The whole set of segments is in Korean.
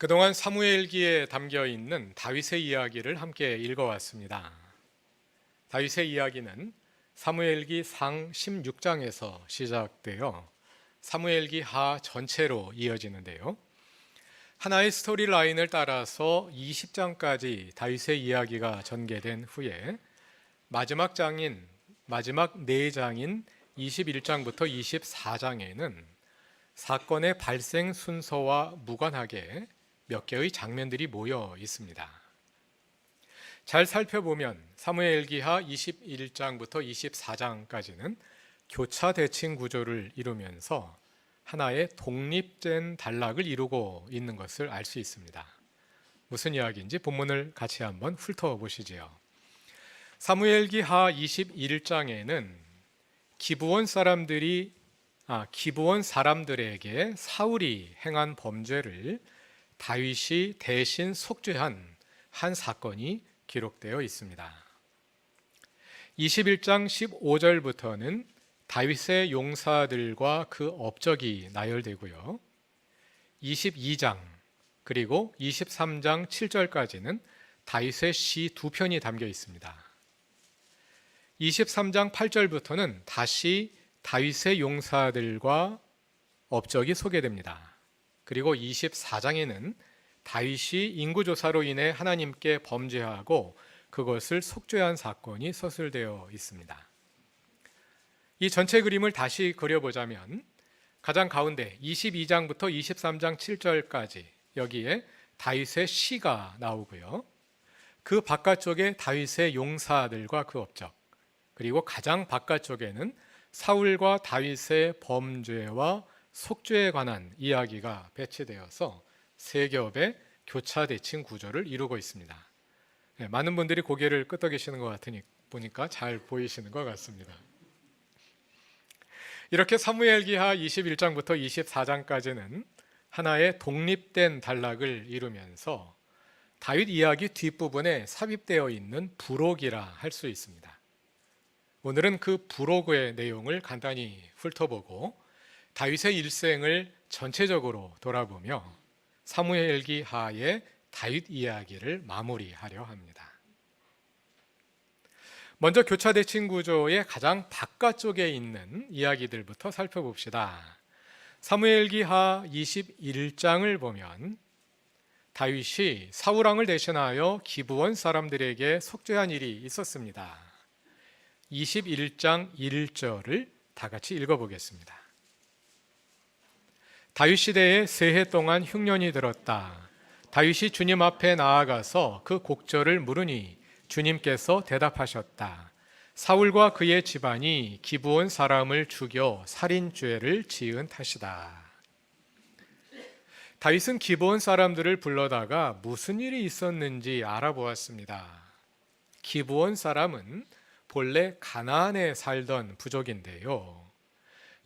그동안 사무엘기에 담겨 있는 다윗의 이야기를 함께 읽어왔습니다. 다윗의 이야기는 사무엘기 상 16장에서 시작되어 사무엘기 하 전체로 이어지는데요. 하나의 스토리 라인을 따라서 20장까지 다윗의 이야기가 전개된 후에 마지막 장인 마지막 네 장인 21장부터 24장에는 사건의 발생 순서와 무관하게 몇 개의 장면들이 모여 있습니다. 잘 살펴보면 사무엘기하 21장부터 24장까지는 교차 대칭 구조를 이루면서 하나의 독립된 단락을 이루고 있는 것을 알 수 있습니다. 무슨 이야기인지 본문을 같이 한번 훑어보시지요. 사무엘기하 21장에는 기브온 사람들이 아, 기브온 사람들에게 사울이 행한 범죄를 다윗이 대신 속죄한 한 사건이 기록되어 있습니다. 21장 15절부터는 다윗의 용사들과 그 업적이 나열되고요. 22장 그리고 23장 7절까지는 다윗의 시 두 편이 담겨 있습니다. 23장 8절부터는 다시 다윗의 용사들과 업적이 소개됩니다. 그리고 24장에는 다윗이 인구조사로 인해 하나님께 범죄하고 그것을 속죄한 사건이 서술되어 있습니다. 이 전체 그림을 다시 그려보자면 가장 가운데 22장부터 23장 7절까지 여기에 다윗의 시가 나오고요. 그 바깥쪽에 다윗의 용사들과 그 업적 그리고 가장 바깥쪽에는 사울과 다윗의 범죄와 속죄에 관한 이야기가 배치되어서 세 겹의 교차 대칭 구조를 이루고 있습니다. 네, 많은 분들이 고개를 끄덕이시는 것 같으니 보니까 잘 보이시는 것 같습니다. 이렇게 사무엘기하 21장부터 24장까지는 하나의 독립된 단락을 이루면서 다윗 이야기 뒷부분에 삽입되어 있는 부록이라 할 수 있습니다. 오늘은 그 부록의 내용을 간단히 훑어보고 다윗의 일생을 전체적으로 돌아보며 사무엘기 하의 다윗 이야기를 마무리하려 합니다. 먼저 교차 대칭 구조의 가장 바깥쪽에 있는 이야기들부터 살펴봅시다. 사무엘기 하 21장을 보면 다윗이 사울 왕을 대신하여 기브원 사람들에게 속죄한 일이 있었습니다. 21장 1절을 다 같이 읽어보겠습니다. 다윗 시대에 세 해 동안 흉년이 들었다. 다윗이 주님 앞에 나아가서 그 곡절을 물으니 주님께서 대답하셨다. 사울과 그의 집안이 기부온 사람을 죽여 살인죄를 지은 탓이다. 다윗은 기부온 사람들을 불러다가 무슨 일이 있었는지 알아보았습니다. 기부온 사람은 본래 가나안에 살던 부족인데요.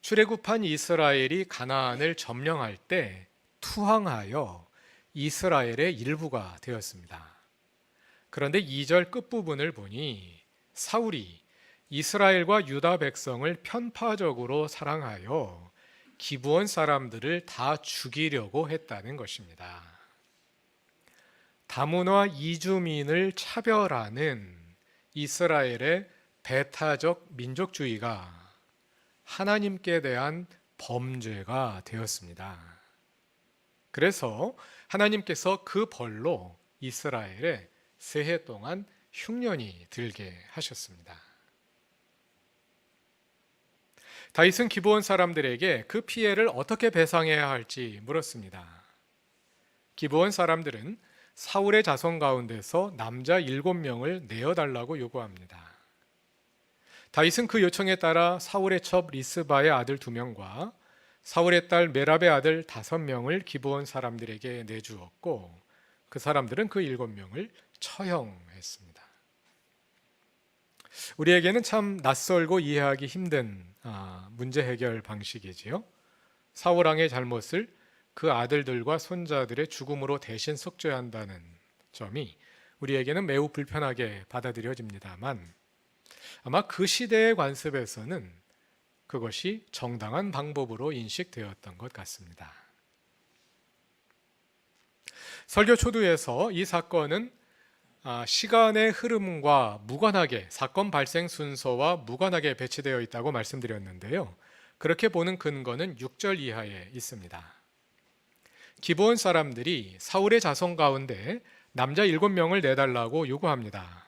출애굽한 이스라엘이 가나안을 점령할 때 투항하여 이스라엘의 일부가 되었습니다. 그런데 2절 끝부분을 보니 사울이 이스라엘과 유다 백성을 편파적으로 사랑하여 기부원 사람들을 다 죽이려고 했다는 것입니다. 다문화 이주민을 차별하는 이스라엘의 배타적 민족주의가 하나님께 대한 범죄가 되었습니다. 그래서 하나님께서 그 벌로 이스라엘에 세해 동안 흉년이 들게 하셨습니다. 다윗은 기브온 사람들에게 그 피해를 어떻게 배상해야 할지 물었습니다. 기브온 사람들은 사울의 자손 가운데서 남자 일곱 명을 내어 달라고 요구합니다. 다윗은 그 요청에 따라 사울의 첩 리스바의 아들 두 명과 사울의 딸 메랍의 아들 다섯 명을 기부온 사람들에게 내주었고 그 사람들은 그 일곱 명을 처형했습니다. 우리에게는 참 낯설고 이해하기 힘든 아, 문제 해결 방식이지요. 사울 왕의 잘못을 그 아들들과 손자들의 죽음으로 대신 속죄한다는 점이 우리에게는 매우 불편하게 받아들여집니다만 아마 그 시대의 관습에서는 그것이 정당한 방법으로 인식되었던 것 같습니다. 설교 초두에서 이 사건은 아, 시간의 흐름과 무관하게 사건 발생 순서와 무관하게 배치되어 있다고 말씀드렸는데요. 그렇게 보는 근거는 6절 이하에 있습니다. 기브온 사람들이 사울의 자손 가운데 남자 7명을 내달라고 요구합니다.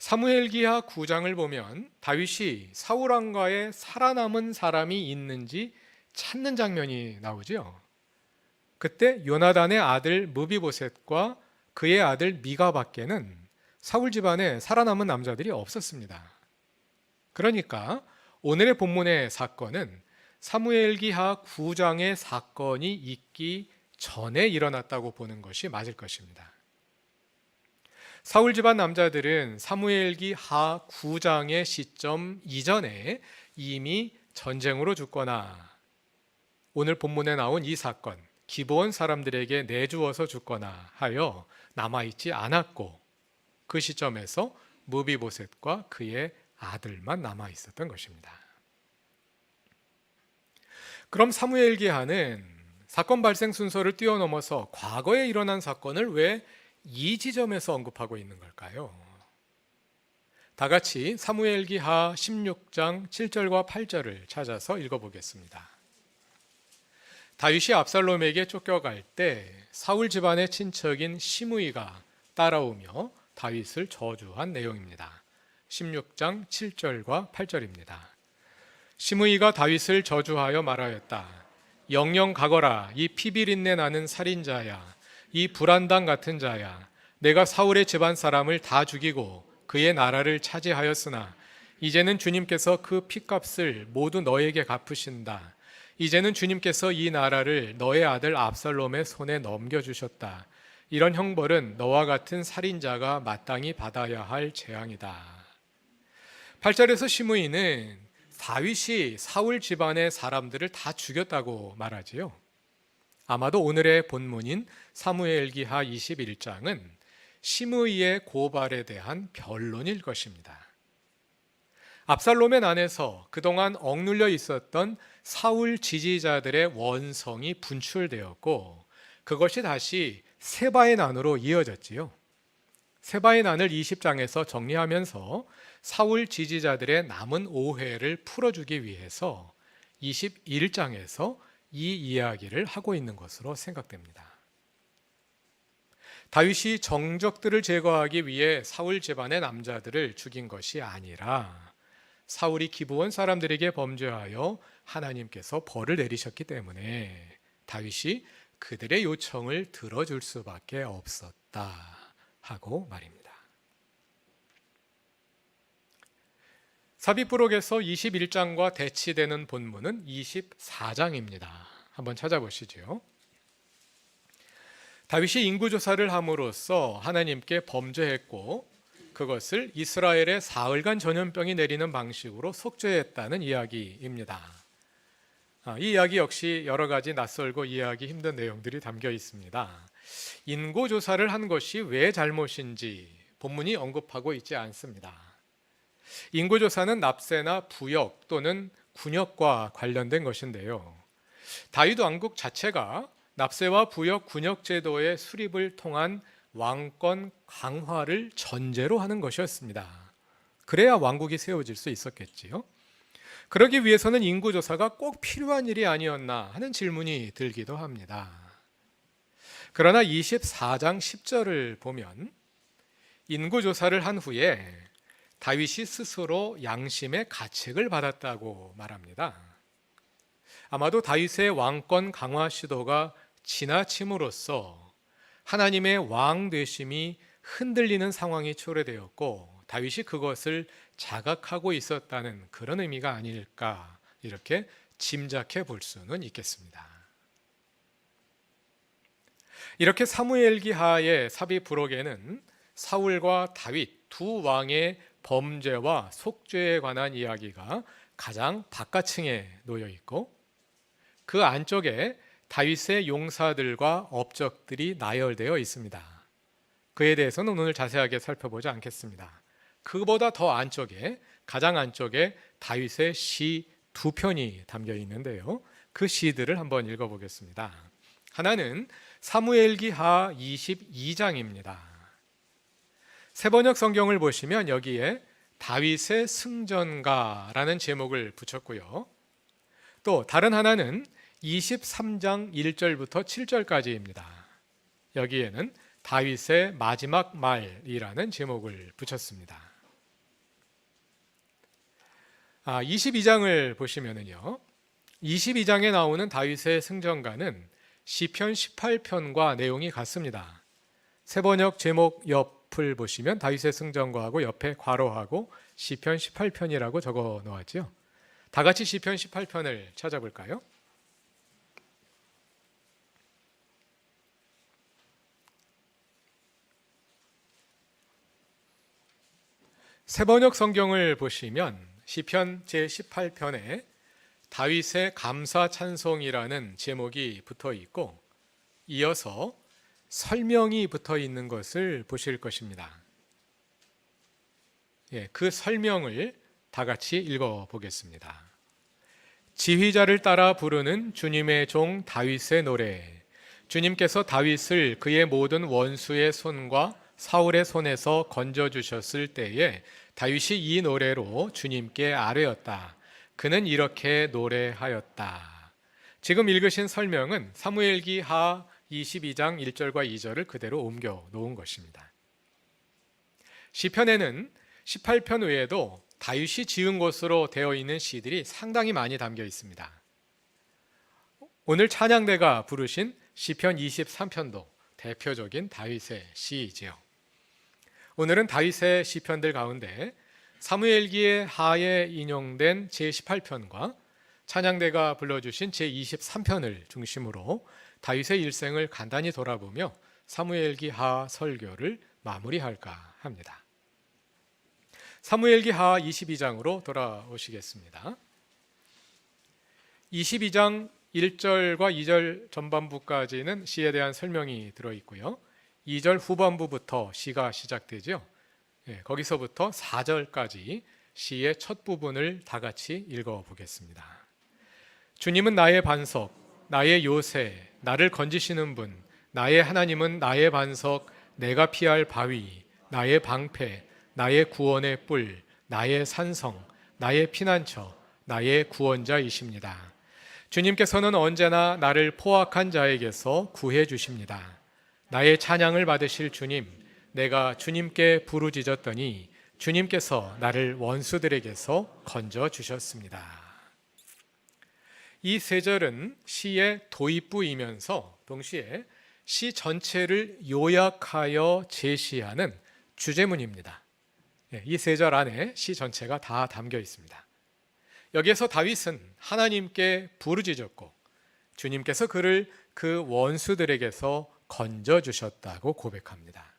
사무엘기하 9장을 보면 다윗이 사울 왕가에 살아남은 사람이 있는지 찾는 장면이 나오지요. 그때 요나단의 아들 무비보셋과 그의 아들 미가밖에는 사울 집안에 살아남은 남자들이 없었습니다. 그러니까 오늘의 본문의 사건은 사무엘기하 9장의 사건이 있기 전에 일어났다고 보는 것이 맞을 것입니다. 사울 집안 남자들은 사무엘기 하 9장의 시점 이전에 이미 전쟁으로 죽거나 오늘 본문에 나온 이 사건 기브온 사람들에게 내주어서 죽거나 하여 남아 있지 않았고 그 시점에서 무비보셋과 그의 아들만 남아 있었던 것입니다. 그럼 사무엘기하는 사건 발생 순서를 뛰어넘어서 과거에 일어난 사건을 왜 이 지점에서 언급하고 있는 걸까요? 다 같이 사무엘기 하 16장 7절과 8절을 찾아서 읽어보겠습니다. 다윗이 압살롬에게 쫓겨갈 때 사울 집안의 친척인 시므이가 따라오며 다윗을 저주한 내용입니다. 16장 7절과 8절입니다. 시므이가 다윗을 저주하여 말하였다. 영영 가거라 이 피비린내 나는 살인자야 이 불안당 같은 자야 내가 사울의 집안 사람을 다 죽이고 그의 나라를 차지하였으나 이제는 주님께서 그 피값을 모두 너에게 갚으신다. 이제는 주님께서 이 나라를 너의 아들 압살롬의 손에 넘겨주셨다. 이런 형벌은 너와 같은 살인자가 마땅히 받아야 할 재앙이다. 8절에서 시므이는 다윗이 사울 집안의 사람들을 다 죽였다고 말하지요. 아마도 오늘의 본문인 사무엘기하 21장은 시므이의 고발에 대한 변론일 것입니다. 압살롬의 난에서 그동안 억눌려 있었던 사울 지지자들의 원성이 분출되었고 그것이 다시 세바의 난으로 이어졌지요. 세바의 난을 20장에서 정리하면서 사울 지지자들의 남은 오해를 풀어주기 위해서 21장에서 이 이야기를 하고 있는 것으로 생각됩니다. 다윗이 정적들을 제거하기 위해 사울 집안의 남자들을 죽인 것이 아니라 사울이 기브온 사람들에게 범죄하여 하나님께서 벌을 내리셨기 때문에 다윗이 그들의 요청을 들어줄 수밖에 없었다 하고 말입니다. 사비부록에서 21장과 대치되는 본문은 24장입니다. 한번 찾아보시죠. 다윗이 인구 조사를 함으로써 하나님께 범죄했고 그것을 이스라엘의 사흘간 전염병이 내리는 방식으로 속죄했다는 이야기입니다. 아, 이 이야기 역시 여러 가지 낯설고 이해하기 힘든 내용들이 담겨 있습니다. 인구 조사를 한 것이 왜 잘못인지 본문이 언급하고 있지 않습니다. 인구조사는 납세나 부역 또는 군역과 관련된 것인데요. 다윗 왕국 자체가 납세와 부역 군역 제도의 수립을 통한 왕권 강화를 전제로 하는 것이었습니다. 그래야 왕국이 세워질 수 있었겠지요. 그러기 위해서는 인구조사가 꼭 필요한 일이 아니었나 하는 질문이 들기도 합니다. 그러나 24장 10절을 보면 인구조사를 한 후에 다윗이 스스로 양심의 가책을 받았다고 말합니다. 아마도 다윗의 왕권 강화 시도가 지나침으로써 하나님의 왕 되심이 흔들리는 상황이 초래되었고 다윗이 그것을 자각하고 있었다는 그런 의미가 아닐까 이렇게 짐작해 볼 수는 있겠습니다. 이렇게 사무엘기 하의 사비 부록에는 사울과 다윗 두 왕의 범죄와 속죄에 관한 이야기가 가장 바깥층에 놓여 있고 그 안쪽에 다윗의 용사들과 업적들이 나열되어 있습니다. 그에 대해서는 오늘 자세하게 살펴보지 않겠습니다. 그보다 더 안쪽에 가장 안쪽에 다윗의 시 두 편이 담겨 있는데요. 그 시들을 한번 읽어보겠습니다. 하나는 사무엘기하 22장입니다. 세번역 성경을 보시면 여기에 다윗의 승전가라는 제목을 붙였고요. 또 다른 하나는 23장 1절부터 7절까지입니다. 여기에는 다윗의 마지막 말이라는 제목을 붙였습니다. 아, 22장을 보시면은요. 22장에 나오는 다윗의 승전가는 시편 18편과 내용이 같습니다. 세번역 제목 옆 을 보시면 다윗의 승전가하고 옆에 괄호하고 시편 18편이라고 적어 놓았지요. 다 같이 시편 18편을 찾아볼까요? 세번역 성경을 보시면 시편 제 18편에 다윗의 감사 찬송이라는 제목이 붙어 있고 이어서 설명이 붙어 있는 것을 보실 것입니다. 예, 그 설명을 다 같이 읽어 보겠습니다. 지휘자를 따라 부르는 주님의 종 다윗의 노래. 주님께서 다윗을 그의 모든 원수의 손과 사울의 손에서 건져 주셨을 때에 다윗이 이 노래로 주님께 아뢰었다. 그는 이렇게 노래하였다. 지금 읽으신 설명은 사무엘기 하 22장 1절과 2절을 그대로 옮겨 놓은 것입니다. 시편에는 18편 외에도 다윗이 지은 것으로 되어 있는 시들이 상당히 많이 담겨 있습니다. 오늘 찬양대가 부르신 시편 23편도 대표적인 다윗의 시이지요. 오늘은 다윗의 시편들 가운데 사무엘기의 하에 인용된 제18편과 찬양대가 불러주신 제23편을 중심으로 다윗의 일생을 간단히 돌아보며 사무엘기 하 설교를 마무리할까 합니다. 사무엘기 하 22장으로 돌아오시겠습니다. 22장 1절과 2절 전반부까지는 시에 대한 설명이 들어 있고요. 2절 후반부부터 시가 시작되죠. 예, 거기서부터 4절까지 시의 첫 부분을 다 같이 읽어 보겠습니다. 주님은 나의 반석, 나의 요새, 나를 건지시는 분, 나의 하나님은 나의 반석, 내가 피할 바위, 나의 방패, 나의 구원의 뿔, 나의 산성, 나의 피난처, 나의 구원자이십니다. 주님께서는 언제나 나를 포악한 자에게서 구해 주십니다. 나의 찬양을 받으실 주님, 내가 주님께 부르짖었더니 주님께서 나를 원수들에게서 건져 주셨습니다. 이 세 절은 시의 도입부이면서 동시에 시 전체를 요약하여 제시하는 주제문입니다. 예, 이세 절 안에 시 전체가 다 담겨 있습니다. 여기에서 다윗은 하나님께 부르짖었고 주님께서 그를 그 원수들에게서 건져 주셨다고 고백합니다.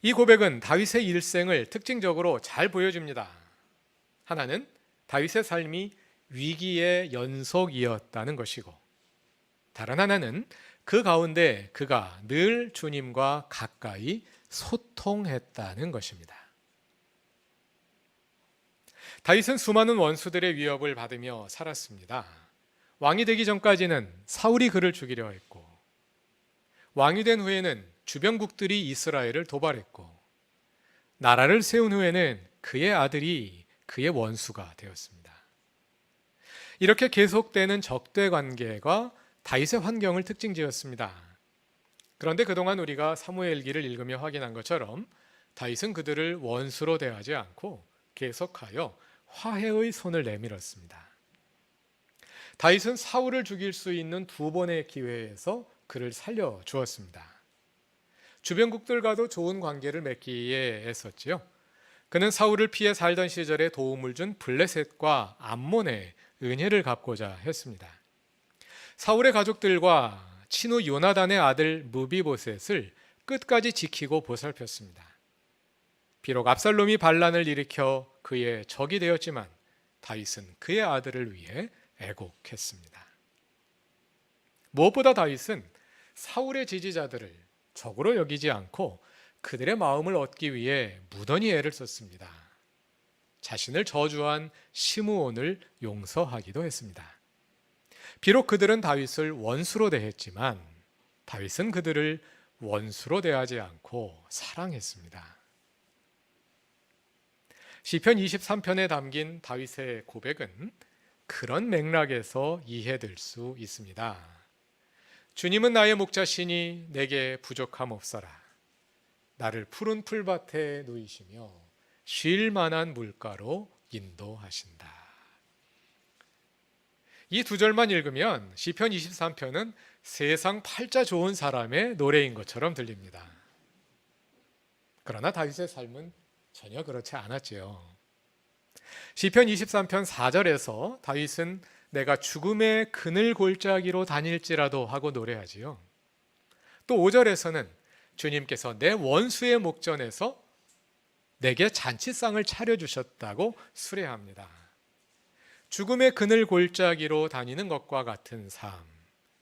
이 고백은 다윗의 일생을 특징적으로 잘 보여줍니다. 하나는 다윗의 삶이 위기의 연속이었다는 것이고, 다른 하나는 그 가운데 그가 늘 주님과 가까이 소통했다는 것입니다. 다윗은 수많은 원수들의 위협을 받으며 살았습니다. 왕이 되기 전까지는 사울이 그를 죽이려 했고, 왕이 된 후에는 주변국들이 이스라엘을 도발했고 나라를 세운 후에는 그의 아들이 그의 원수가 되었습니다. 이렇게 계속되는 적대 관계가 다윗의 환경을 특징지었습니다. 그런데 그동안 우리가 사무엘기를 읽으며 확인한 것처럼 다윗은 그들을 원수로 대하지 않고 계속하여 화해의 손을 내밀었습니다. 다윗은 사울을 죽일 수 있는 두 번의 기회에서 그를 살려 주었습니다. 주변국들과도 좋은 관계를 맺기에 애썼지요. 그는 사울을 피해 살던 시절에 도움을 준 블레셋과 암몬의 은혜를 갚고자 했습니다. 사울의 가족들과 친후 요나단의 아들 무비보셋을 끝까지 지키고 보살폈습니다. 비록 압살롬이 반란을 일으켜 그의 적이 되었지만 다윗은 그의 아들을 위해 애곡했습니다. 무엇보다 다윗은 사울의 지지자들을 적으로 여기지 않고 그들의 마음을 얻기 위해 무던히 애를 썼습니다. 자신을 저주한 시므온을 용서하기도 했습니다. 비록 그들은 다윗을 원수로 대했지만 다윗은 그들을 원수로 대하지 않고 사랑했습니다. 시편 23편에 담긴 다윗의 고백은 그런 맥락에서 이해될 수 있습니다. 주님은 나의 목자시니 내게 부족함 없어라. 나를 푸른 풀밭에 누이시며 쉴 만한 물가로 인도하신다. 이 두 절만 읽으면 시편 23편은 세상 팔자 좋은 사람의 노래인 것처럼 들립니다. 그러나 다윗의 삶은 전혀 그렇지 않았지요. 시편 23편 4절에서 다윗은 내가 죽음의 그늘 골짜기로 다닐지라도 하고 노래하지요. 또 5절에서는 주님께서 내 원수의 목전에서 내게 잔치상을 차려 주셨다고 수레합니다. 죽음의 그늘 골짜기로 다니는 것과 같은 삶,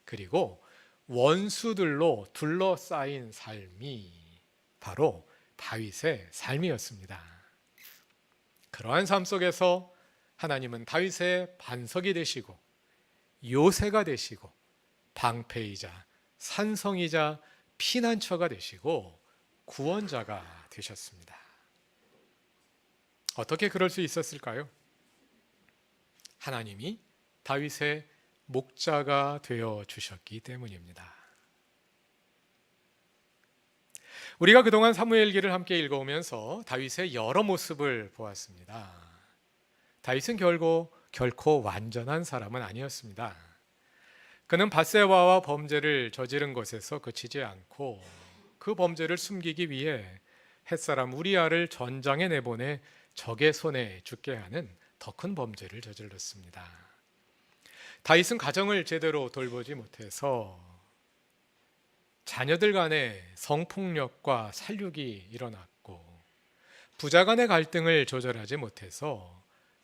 그리고 원수들로 둘러싸인 삶이 바로 다윗의 삶이었습니다. 그러한 삶 속에서 하나님은 다윗의 반석이 되시고 요새가 되시고 방패이자 산성이자 피난처가 되시고 구원자가 되셨습니다. 어떻게 그럴 수 있었을까요? 하나님이 다윗의 목자가 되어 주셨기 때문입니다. 우리가 그동안 사무엘기를 함께 읽어오면서 다윗의 여러 모습을 보았습니다. 다윗은 결국 결코 완전한 사람은 아니었습니다. 그는 바세바와 범죄를 저지른 것에서 그치지 않고 그 범죄를 숨기기 위해 햇사람 우리아를 전장에 내보내 적의 손에 죽게 하는 더 큰 범죄를 저질렀습니다. 다윗은 가정을 제대로 돌보지 못해서 자녀들 간의 성폭력과 살육이 일어났고 부자 간의 갈등을 조절하지 못해서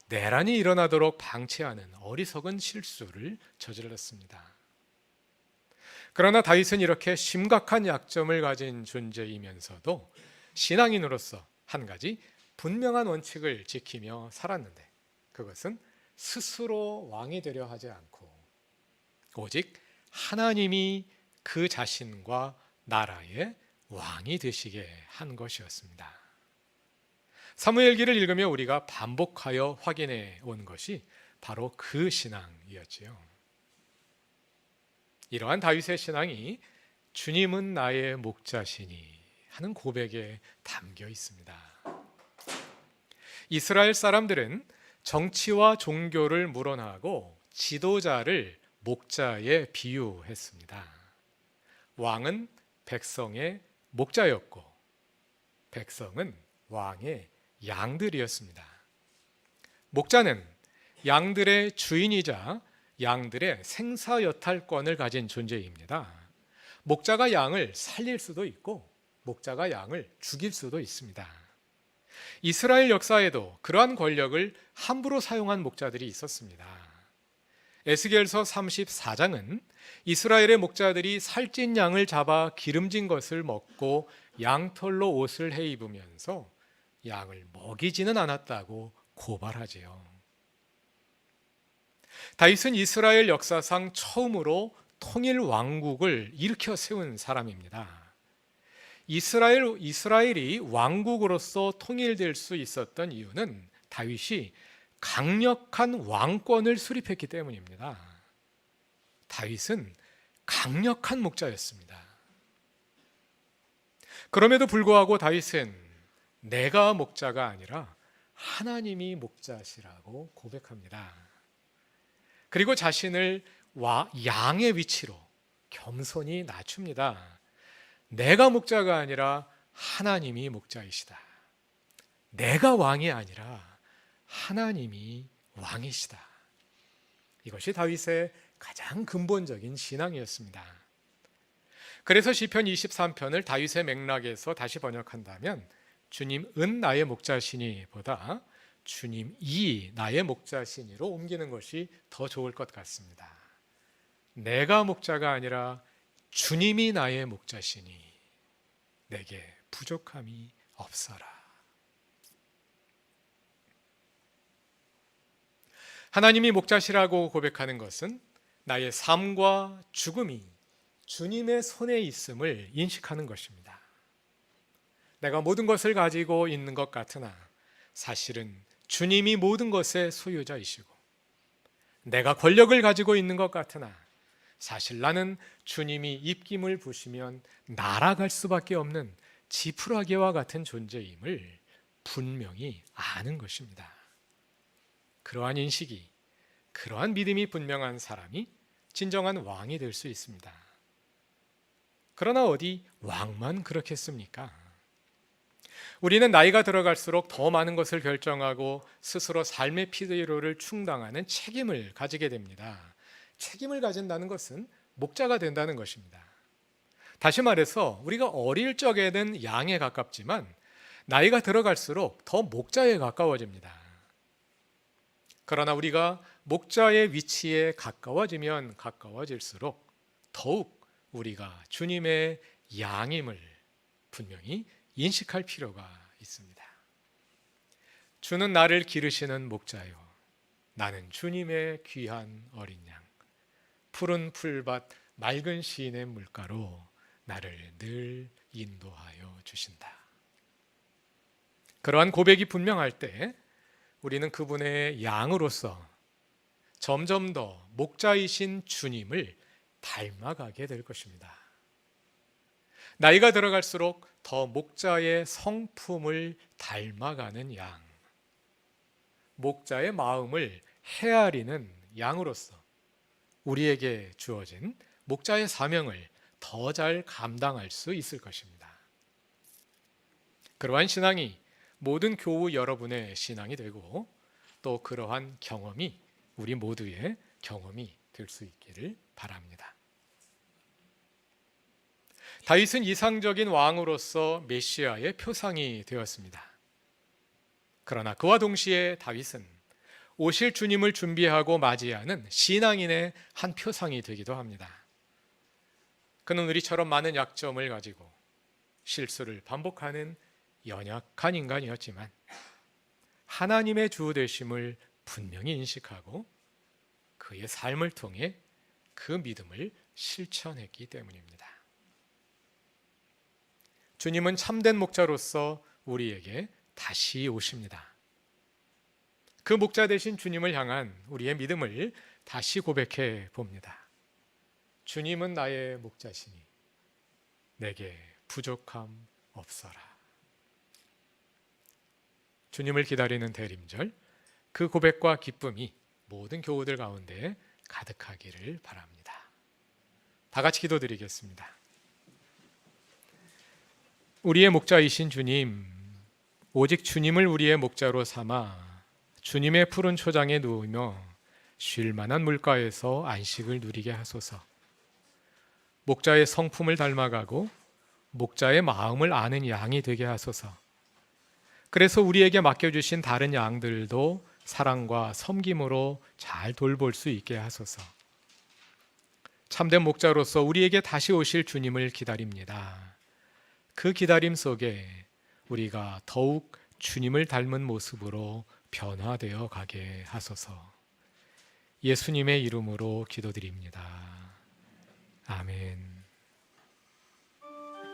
내란이 일어나도록 방치하는 어리석은 실수를 저질렀습니다. 그러나 다윗은 이렇게 심각한 약점을 가진 존재이면서도 신앙인으로서 한 가지 분명한 원칙을 지키며 살았는데 그것은 스스로 왕이 되려 하지 않고 오직 하나님이 그 자신과 나라의 왕이 되시게 한 것이었습니다. 사무엘기를 읽으며 우리가 반복하여 확인해 온 것이 바로 그 신앙이었지요. 이러한 다윗의 신앙이 주님은 나의 목자시니 하는 고백에 담겨 있습니다. 이스라엘 사람들은 정치와 종교를 물어나고 지도자를 목자에 비유했습니다. 왕은 백성의 목자였고 백성은 왕의 양들이었습니다. 목자는 양들의 주인이자 양들의 생사 여탈권을 가진 존재입니다. 목자가 양을 살릴 수도 있고 목자가 양을 죽일 수도 있습니다. 이스라엘 역사에도 그러한 권력을 함부로 사용한 목자들이 있었습니다. 에스겔서 34장은 이스라엘의 목자들이 살찐 양을 잡아 기름진 것을 먹고 양털로 옷을 해 입으면서 양을 먹이지는 않았다고 고발하지요. 다윗은 이스라엘 역사상 처음으로 통일 왕국을 일으켜 세운 사람입니다. 이스라엘 이스라엘이 왕국으로서 통일될 수 있었던 이유는 다윗이 강력한 왕권을 수립했기 때문입니다. 다윗은 강력한 목자였습니다. 그럼에도 불구하고 다윗은 내가 목자가 아니라 하나님이 목자시라고 고백합니다. 그리고 자신을 양의 위치로 겸손히 낮춥니다. 내가 목자가 아니라 하나님이 목자이시다. 내가 왕이 아니라 하나님이 왕이시다. 이것이 다윗의 가장 근본적인 신앙이었습니다. 그래서 시편 23편을 다윗의 맥락에서 다시 번역한다면 주님 은 나의 목자시니보다 주님 이 나의 목자시니로 옮기는 것이 더 좋을 것 같습니다. 내가 목자가 아니라 주님이 나의 목자시니 내게 부족함이 없어라. 하나님이 목자시라고 고백하는 것은 나의 삶과 죽음이 주님의 손에 있음을 인식하는 것입니다. 내가 모든 것을 가지고 있는 것 같으나 사실은 주님이 모든 것의 소유자이시고 내가 권력을 가지고 있는 것 같으나 사실 나는 주님이 입김을 부시면 날아갈 수밖에 없는 지푸라기와 같은 존재임을 분명히 아는 것입니다. 그러한 인식이 그러한 믿음이 분명한 사람이 진정한 왕이 될 수 있습니다. 그러나 어디 왕만 그렇겠습니까? 우리는 나이가 들어갈수록 더 많은 것을 결정하고 스스로 삶의 피로를 충당하는 책임을 가지게 됩니다. 책임을 가진다는 것은 목자가 된다는 것입니다. 다시 말해서 우리가 어릴 적에는 양에 가깝지만 나이가 들어갈수록 더 목자에 가까워집니다. 그러나 우리가 목자의 위치에 가까워지면 가까워질수록 더욱 우리가 주님의 양임을 분명히 인식할 필요가 있습니다. 주는 나를 기르시는 목자요. 나는 주님의 귀한 어린 양. 푸른 풀밭 맑은 시인의 물가로 나를 늘 인도하여 주신다. 그러한 고백이 분명할 때 우리는 그분의 양으로서 점점 더 목자이신 주님을 닮아가게 될 것입니다. 나이가 들어갈수록 더 목자의 성품을 닮아가는 양, 목자의 마음을 헤아리는 양으로서 우리에게 주어진 목자의 사명을 더 잘 감당할 수 있을 것입니다. 그러한 신앙이 모든 교우 여러분의 신앙이 되고 또 그러한 경험이 우리 모두의 경험이 될 수 있기를 바랍니다. 다윗은 이상적인 왕으로서 메시아의 표상이 되었습니다. 그러나 그와 동시에 다윗은 오실 주님을 준비하고 맞이하는 신앙인의 한 표상이 되기도 합니다. 그는 우리처럼 많은 약점을 가지고 실수를 반복하는 연약한 인간이었지만 하나님의 주 되심을 분명히 인식하고 그의 삶을 통해 그 믿음을 실천했기 때문입니다. 주님은 참된 목자로서 우리에게 다시 오십니다. 그 목자 되신 주님을 향한 우리의 믿음을 다시 고백해 봅니다. 주님은 나의 목자시니 내게 부족함 없어라. 주님을 기다리는 대림절 그 고백과 기쁨이 모든 교우들 가운데 가득하기를 바랍니다. 다 같이 기도드리겠습니다. 우리의 목자이신 주님, 오직 주님을 우리의 목자로 삼아 주님의 푸른 초장에 누우며 쉴 만한 물가에서 안식을 누리게 하소서. 목자의 성품을 닮아가고 목자의 마음을 아는 양이 되게 하소서. 그래서 우리에게 맡겨주신 다른 양들도 사랑과 섬김으로 잘 돌볼 수 있게 하소서. 참된 목자로서 우리에게 다시 오실 주님을 기다립니다. 그 기다림 속에 우리가 더욱 주님을 닮은 모습으로 변화되어 가게 하소서. 예수님의 이름으로 기도드립니다. 아멘.